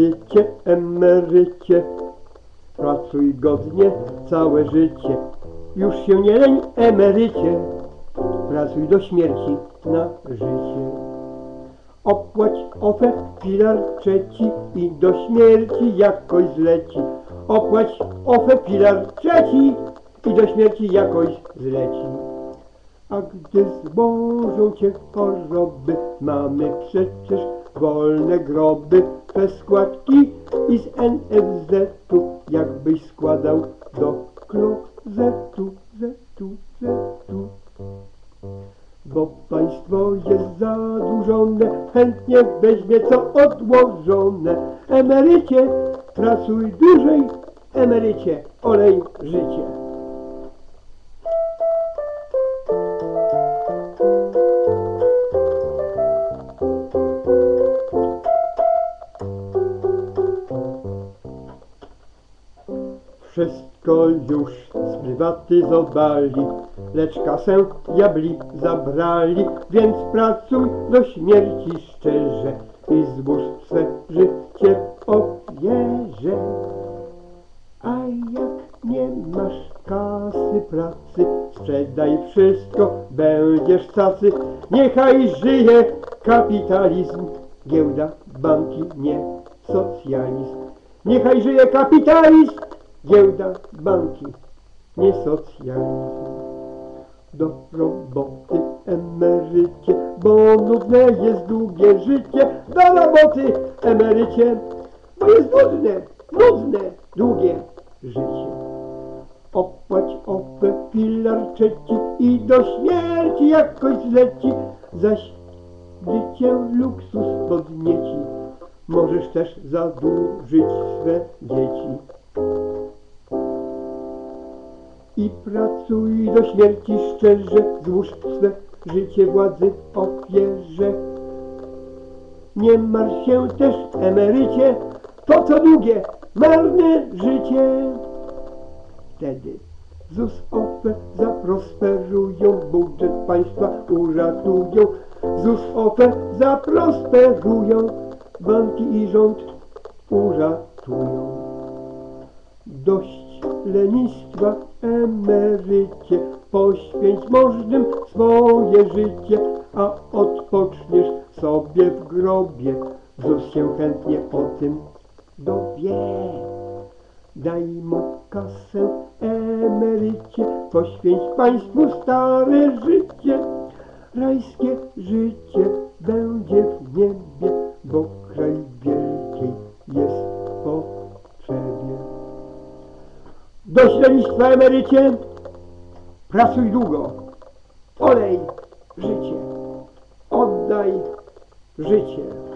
Emerycie, emerycie, pracuj godnie całe życie. Już się nie leń, emerycie, pracuj do śmierci na życie. Opłać ofę filar trzeci i do śmierci jakoś zleci. Opłać ofę filar trzeci i do śmierci jakoś zleci. A gdy zbożą cię choroby, mamy przecież wolne groby, te składki i z NFZ-u, jakbyś składał do klozetu, zetu, zetu. Bo państwo jest zadłużone, chętnie weźmie co odłożone. Emerycie, pracuj dłużej, emerycie, olej życie. Wszystko już sprywatyzowali, lecz kasę diabli zabrali, więc pracuj do śmierci szczerze i zbóż swe życie ofierze. A jak nie masz kasy pracy, sprzedaj wszystko, będziesz cacy. Niechaj żyje kapitalizm, giełda, banki, nie socjalizm. Niechaj żyje kapitalizm, giełda, banki, nie socjalizm. Do roboty emerycie, bo nudne jest długie życie. Do roboty emerycie, bo jest nudne, nudne, długie życie. Opłać opę filar trzeci i do śmierci jakoś zleci, zaś gdy cię luksus podnieci, możesz też zadłużyć swe dzieci. I pracuj do śmierci szczerze, złóż swe życie władzy ofierze. Nie martw się też, emerycie, to co długie, marne życie. Wtedy ZUS OFE zaprosperują, budżet państwa uratują. ZUS OFE zaprosperują, banki i rząd uratują. Dość lenistwa, emerycie, poświęć możnym swoje życie, a odpoczniesz sobie w grobie. ZUS się chętnie o tym dowie. Daj mu kasę, emerycie, poświęć państwu stare życie. Rajskie życie będzie w niebie, bo Lenistwa, emerycie, pracuj długo, olej życie, oddaj życie.